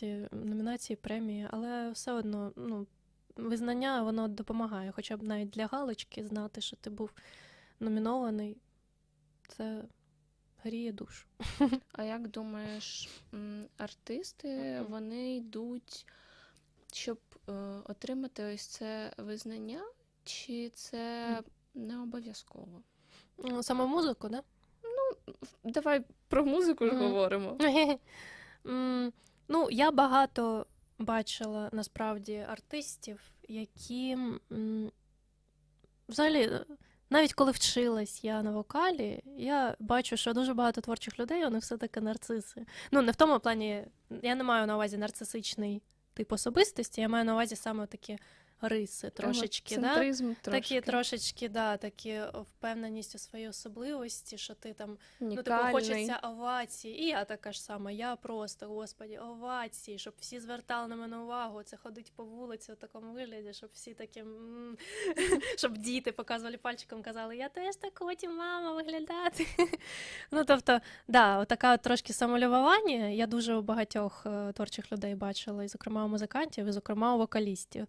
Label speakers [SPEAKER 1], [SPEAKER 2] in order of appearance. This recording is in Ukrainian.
[SPEAKER 1] ці номінації, премії, але все одно, ну, визнання воно допомагає, хоча б навіть для галочки знати, що ти був номінований. Це гріє душу.
[SPEAKER 2] А як думаєш, артисти вони йдуть, щоб е, отримати ось це визнання, чи це не обов'язково?
[SPEAKER 1] Ну, Саме музику, да?
[SPEAKER 2] Давай про музику ж говоримо.
[SPEAKER 1] Ну, я багато бачила насправді артистів, які взагалі, навіть коли вчилась я на вокалі, я бачу, що дуже багато творчих людей, вони все-таки нарциси. Ну, не в тому плані, я не маю на увазі нарцисичний тип особистості, я маю на увазі саме такі риси трошечки. Да?
[SPEAKER 2] Егоцентризм
[SPEAKER 1] Такі трошечки, да, такі впевненість у своїй особливості, що ти там Ну, типу, хочеться овації. І я така ж сама, я просто, господі, овації, щоб всі звертали на мене увагу. Це ходить по вулиці в такому вигляді, щоб всі такі, щоб діти показували пальчиком, казали, я теж так хочу, мама, виглядати. Ну, тобто, да, така трошки самолюбування. Я дуже у багатьох е, творчих людей бачила, і, зокрема, у музикантів, і, зокрема, у вокалістів.